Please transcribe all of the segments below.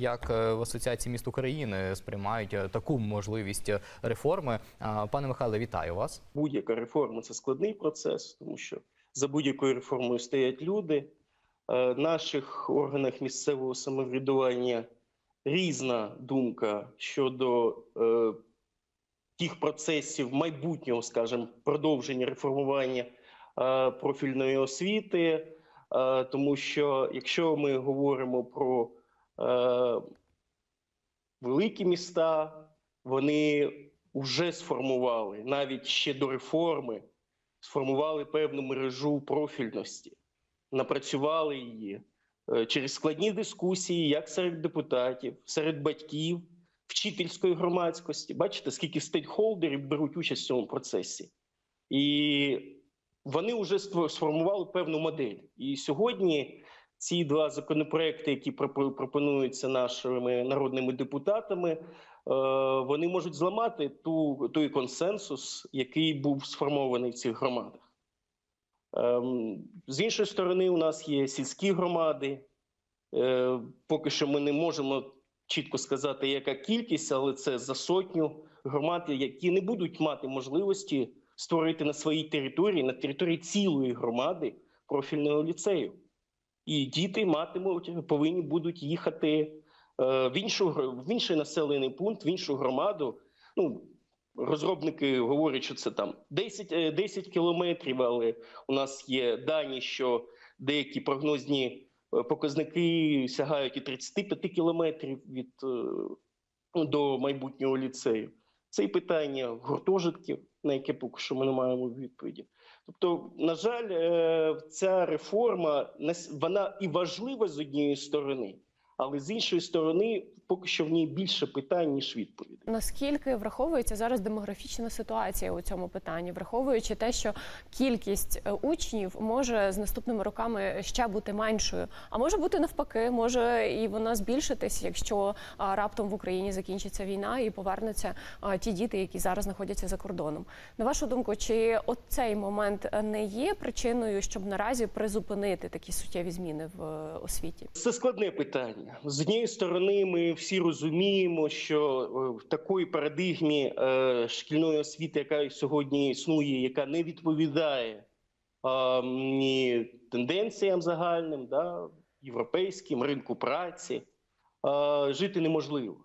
Як е, в асоціації міст України сприймають е, таку можливість реформи? Пане Михайле, вітаю вас. будь-яка реформа це складний процес, тому що за будь-якою реформою стоять люди. Е, В наших органах місцевого самоврядування різна думка щодо е, тих процесів майбутнього, скажімо, продовження реформування е, профільної освіти, е, тому що якщо ми говоримо про великі міста, вони вже сформували навіть ще до реформи, сформували певну мережу профільності, напрацювали її е, через складні дискусії, як серед депутатів, серед батьків, вчительської громадськості. Бачите, скільки стейкхолдерів беруть участь в цьому процесі. І вони вже сформували певну модель. І сьогодні ці два законопроекти, які пропонуються нашими народними депутатами, е, вони можуть зламати ту, той консенсус, який був сформований в цих громадах. Ем, З іншої сторони, у нас є сільські громади. Е, Поки що ми не можемо чітко сказати, яка кількість, але це за сотню громад, які не будуть мати можливості створити на своїй території, на території цілої громади профільного ліцею. І діти матимуть, повинні будуть їхати е, в, іншу, в інший населений пункт, в іншу громаду. Ну, розробники говорять, що це там 10, е, 10 кілометрів, але у нас є дані, що деякі прогнозні е, показники сягають і 35 кілометрів від е, до майбутнього ліцею. Це і питання гуртожитків, на яке поки що ми не маємо відповіді. Тобто, на жаль, е, ця реформа вона і важлива з однієї сторони, але з іншої сторони, поки що в ній більше питань ніж відповідей. Наскільки враховується зараз демографічна ситуація у цьому питанні, враховуючи те, що кількість е, учнів може з наступними роками ще бути меншою, а може бути навпаки, може і вона збільшитись, якщо раптом в Україні закінчиться війна і повернуться ті діти, які зараз знаходяться за кордоном. На вашу думку, чи от цей момент не є причиною, щоб наразі призупинити такі суттєві зміни в е, освіті? Це складне питання. З однієї сторони, ми всі розуміємо, що е, в такої парадигмі е, шкільної освіти, яка сьогодні існує, яка не відповідає ні тенденціям загальним, да, європейським, ринку праці, жити неможливо.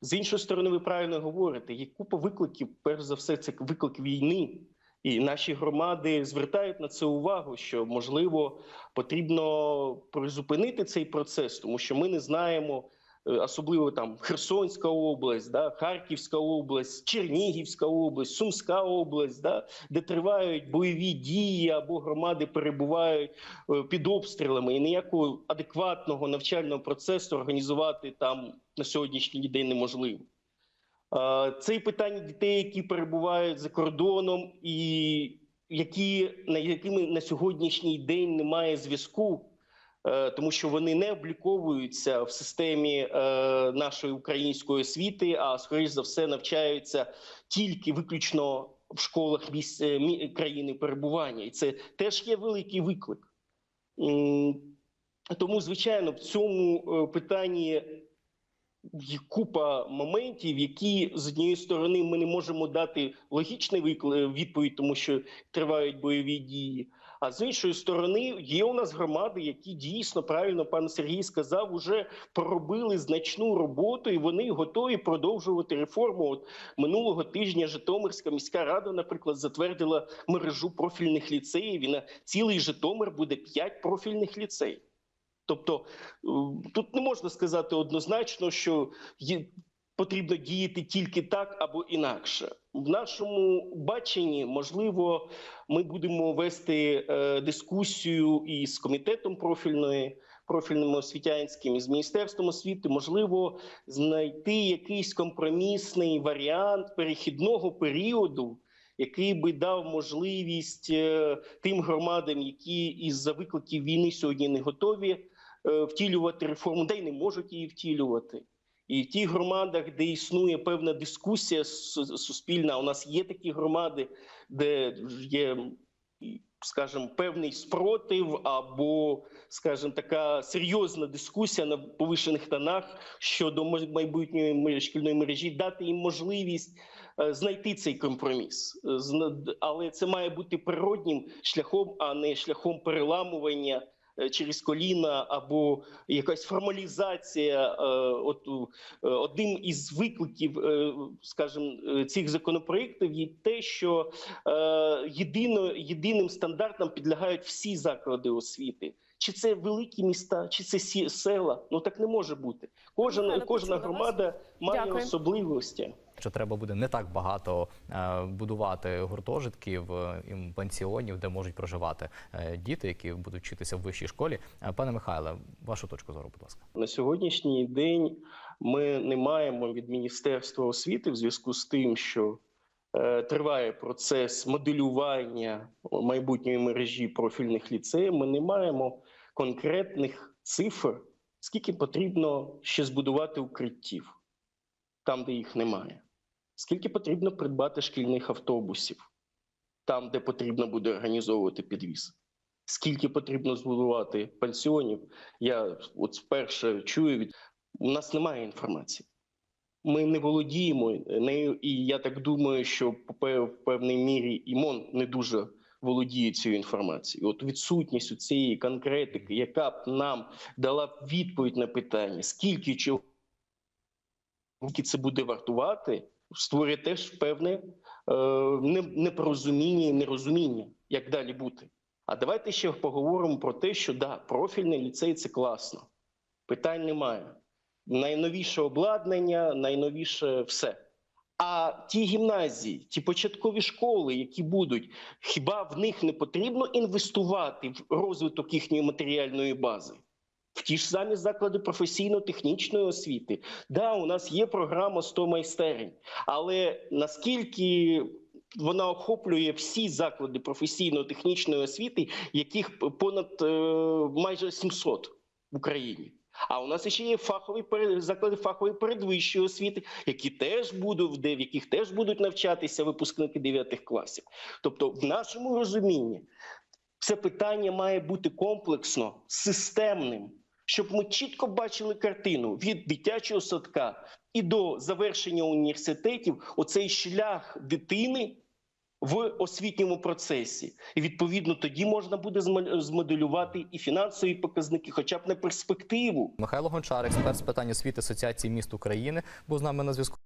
З іншої сторони, ви правильно говорите, є купа викликів, перш за все, це виклик війни. І наші громади звертають на це увагу, що можливо потрібно призупинити цей процес, тому що ми не знаємо, е, особливо там Херсонська область, да, Харківська область, Чернігівська область, Сумська область, да, де тривають бойові дії або громади перебувають е, під обстрілами, і ніякого адекватного навчального процесу організувати там на сьогоднішній день неможливо. Це і питання дітей, які перебувають за кордоном, і які, на якими на сьогоднішній день немає зв'язку, е, тому що вони не обліковуються в системі е, нашої української освіти, а скоріш за все навчаються тільки виключно в школах е, країни перебування, і це теж є великий виклик. Тому, звичайно, в цьому питанні купа моментів, які з однієї сторони ми не можемо дати логічний викли- відповідь, тому що тривають бойові дії. А з іншої сторони, є у нас громади, які дійсно правильно пан Сергій сказав, уже проробили значну роботу, і вони готові продовжувати реформу. От минулого тижня Житомирська міська рада, наприклад, затвердила мережу профільних ліцеїв. І на цілий Житомир буде 5 профільних ліцеїв. Тобто е, тут не можна сказати однозначно, що потрібно діяти тільки так або інакше. В нашому баченні, можливо, ми будемо вести е, дискусію і з комітетом профільної. Профільним освітянським і з міністерством освіти можливо знайти якийсь компромісний варіант перехідного періоду, який би дав можливість е, тим громадам, які із-за викликів війни сьогодні не готові втілювати реформу, де й не можуть її втілювати. І в тих громадах, де існує певна дискусія суспільна, у нас є такі громади, де є скажімо, певний спротив або, скажімо, така серйозна дискусія на повишених тонах щодо майбутньої шкільної мережі, дати їм можливість е, знайти цей компроміс. Е, Але це має бути природнім шляхом, а не шляхом переламування е, через коліна або якась формалізація. Е, От е, одним із викликів, е, скажімо, е, цих законопроєктів є те, що е, єдино, єдиним стандартам підлягають всі заклади освіти. Чи це великі міста, чи це сі- села? Ну так не може бути. Кожен, кожна громада має Дякую. особливості. Що треба буде не так багато е, будувати гуртожитків, е, і пансіонів, де можуть проживати е, діти, які будуть вчитися в вищій школі. Пане Михайле, вашу точку зору, будь ласка. На сьогоднішній день ми не маємо від Міністерства освіти в зв'язку з тим, що триває процес моделювання майбутньої мережі профільних ліцеїв. Ми не маємо конкретних цифр, скільки потрібно ще збудувати укриттів там, де їх немає. Скільки потрібно придбати шкільних автобусів там, де потрібно буде організовувати підвіз. Скільки потрібно збудувати пансіонів, я от вперше чую від у нас немає інформації. Ми не володіємо нею, і я так думаю, що в певній мірі імон не дуже володіє цією інформацією. От відсутність цієї конкретики, яка б нам дала відповідь на питання, скільки чого це буде вартувати, створює теж певне е, непорозуміння і нерозуміння, як далі бути. А давайте ще поговоримо про те, що да, профільний ліцей це класно. Питань немає. Найновіше обладнання, найновіше все. А ті гімназії, ті початкові школи, які будуть, хіба в них не потрібно інвестувати в розвиток їхньої матеріальної бази? В ті ж самі заклади професійно-технічної освіти. Да, у нас є програма 100 майстерень, але наскільки вона охоплює всі заклади професійно-технічної освіти, яких понад е, майже 700 в Україні. А у нас ще є фахові заклади фахової передвищої освіти, які теж будуть, в яких теж будуть навчатися випускники 9 класів. Тобто, в нашому розумінні це питання має бути комплексно, системним, щоб ми чітко бачили картину від дитячого садка і до завершення університетів. Оцей шлях дитини в освітньому процесі. І відповідно тоді можна буде змоделювати і фінансові показники, хоча б на перспективу. Михайло Гончар, експерт з питань освіти Асоціації міст України, був з нами на зв'язку.